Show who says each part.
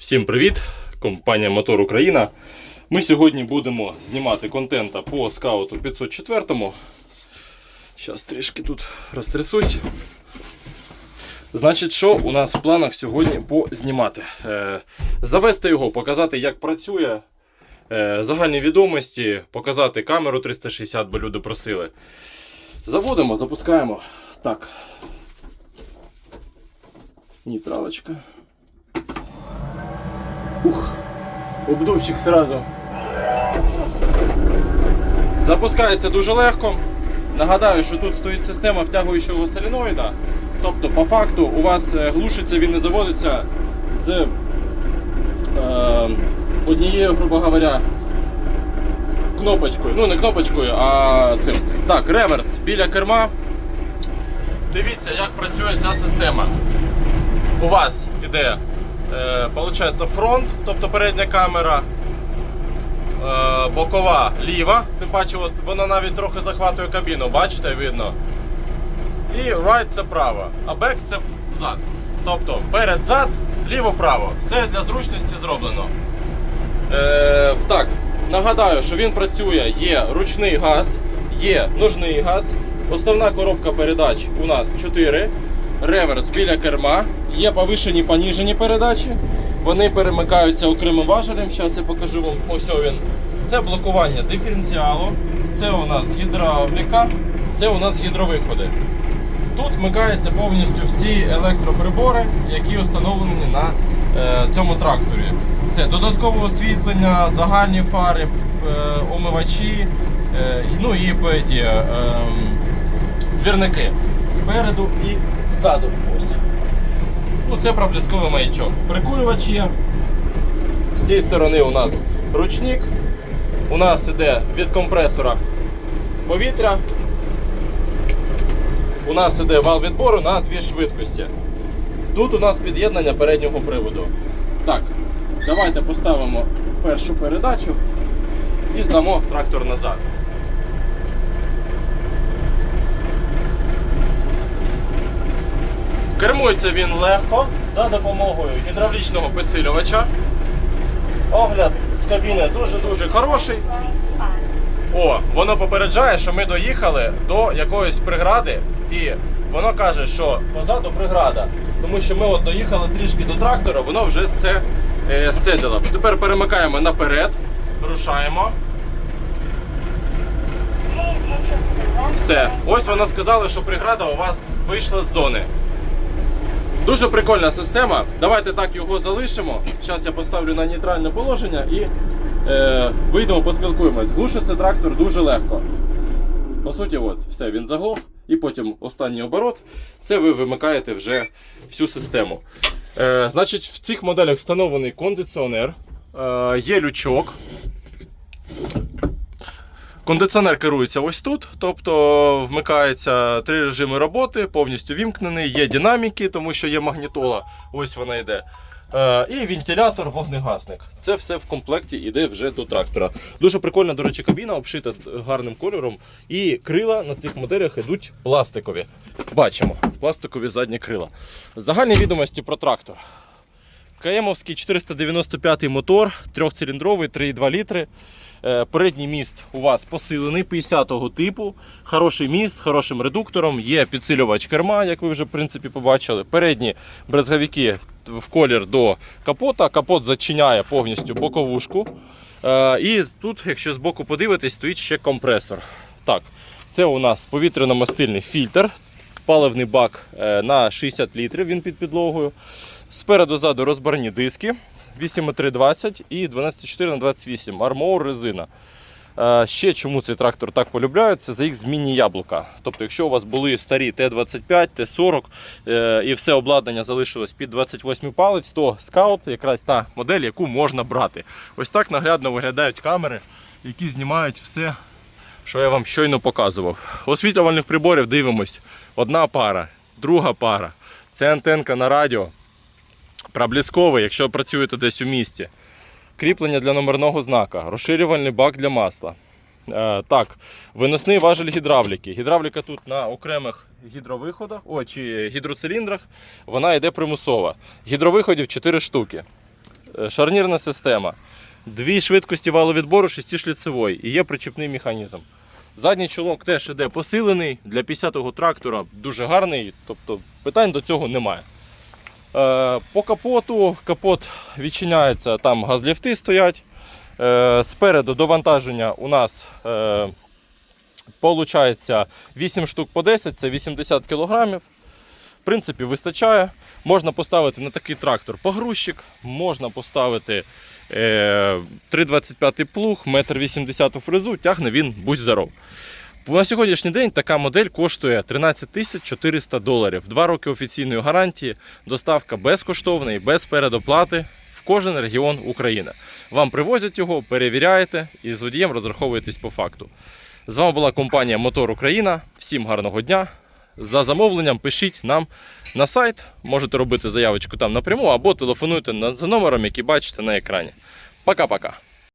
Speaker 1: Всім привіт! Компанія Мотор Україна. Ми сьогодні будемо знімати контента по скауту 504. Зараз трішки тут розтрясусь. Значить, що у нас в планах сьогодні познімати? Е, завести його, показати, як працює, е, загальні відомості, показати камеру 360, бо люди просили. Заводимо, запускаємо. Так. Нейтралочка. Ух, обдувчик сразу. Запускається дуже легко. Нагадаю, що тут стоїть система втягуючого соленоїда. Тобто, по факту, у вас е, глушиться, він не заводиться з е, однією, грубо говоря, кнопочкою. Ну, не кнопочкою, а цим. Так, реверс біля керма. Дивіться, як працює ця система. У вас іде получається фронт, тобто передня камера, е, бокова ліва, тим паче от, вона навіть трохи захватує кабіну, бачите, видно. І right це право, а back це зад. Тобто перед-зад, ліво-право. Все для зручності зроблено. Е, так, нагадаю, що він працює, є ручний газ, є ножний газ. Основна коробка передач у нас 4. Реверс біля керма. Є повишені поніжені передачі. Вони перемикаються окремим важелем. Зараз я покажу вам. Ось він. Це блокування диференціалу. Це у нас гідравліка, це у нас гідровиходи. Тут вмикаються повністю всі електроприбори, які встановлені на е, цьому тракторі. Це додаткове освітлення, загальні фари, е, омивачі, е, ну і е, е, двірники спереду і ззаду. Ну, це проблисковий маячок. Прикурювач є. З цієї сторони у нас ручник. У нас іде від компресора повітря. У нас іде вал відбору на дві швидкості. Тут у нас під'єднання переднього приводу. Так, давайте поставимо першу передачу і здамо трактор назад. Кермується він легко за допомогою гідравлічного підсилювача. Огляд з кабіни дуже-дуже хороший. О, воно попереджає, що ми доїхали до якоїсь прегради, і воно каже, що позаду преграда. Тому що ми от доїхали трішки до трактора, воно вже це е, сцедило. Тепер перемикаємо наперед, рушаємо. Все. Ось вона сказала, що преграда у вас вийшла з зони. Дуже прикольна система. Давайте так його залишимо. Зараз я поставлю на нейтральне положення і е, вийдемо, поспілкуємось. Глушиться трактор дуже легко. По суті, от, все, він заглох, і потім останній оборот. Це ви вимикаєте вже всю систему. Е, значить, в цих моделях встановлений кондиціонер, е, є лючок. Кондиціонер керується ось тут, тобто вмикається три режими роботи, повністю вімкнений, є динаміки, тому що є магнітола, ось вона йде. Е, і вентилятор, вогнегасник. Це все в комплекті йде вже до трактора. Дуже прикольна, до речі, кабіна, обшита гарним кольором. І крила на цих моделях йдуть пластикові. Бачимо, пластикові задні крила. Загальні відомості про трактор. КМовський 495 мотор, трьохциліндровий, 3,2 літри. Е, Передній міст у вас посилений 50-го типу. Хороший міст, хорошим редуктором. Є підсилювач керма, як ви вже в принципі побачили. Передні брезговики в колір до капота. Капот зачиняє повністю боковушку. Е, І тут, якщо збоку подивитись, стоїть ще компресор. Так, це у нас повітряно-мастильний фільтр. Паливний бак е, на 60 літрів, він під підлогою. Спереду ззаду розбарні диски 8,320 і 12,4 на 28 армор резина. Е, Ще чому цей трактор так полюбляють, це за їх змінні яблука. Тобто, якщо у вас були старі Т-25, Т-40 е, і все обладнання залишилось під 28 палець, то скаут якраз та модель, яку можна брати. Ось так наглядно виглядають камери, які знімають все, що я вам щойно показував. Освітлювальних приборів дивимось. Одна пара, друга пара. Це антенка на радіо. Проблісковий, якщо працюєте десь у місті. Кріплення для номерного знака, розширювальний бак для масла. Е, так, виносний важель гідравліки. Гідравліка тут на окремих гідровиходах, о, чи гідроциліндрах, вона йде примусова. Гідровиходів 4 штуки. е, шарнірна система, дві швидкості валовідбору, шестишліцевої і є причіпний механізм. Задній чолок теж іде посилений для 50-го трактора, дуже гарний, тобто питань до цього немає. Е, по капоту капот відчиняється, там газліфти стоять. Е, спереду до вантаження у нас е, Получається 8 штук по 10, це 80 кг. В принципі, вистачає. Можна поставити на такий трактор погрузчик, можна поставити е, 3,25 плуг, 1,80 м фрезу, тягне він будь здоров. На сьогоднішній день така модель коштує 13 тисяч 400 доларів. Два роки офіційної гарантії, доставка безкоштовна і без передоплати в кожен регіон України. Вам привозять його, перевіряєте і з водієм розраховуєтесь по факту. З вами була компанія Мотор Україна. Всім гарного дня. За замовленням пишіть нам на сайт. Можете робити заявочку там напряму або телефонуйте за номером, який бачите на екрані. Пока-пока.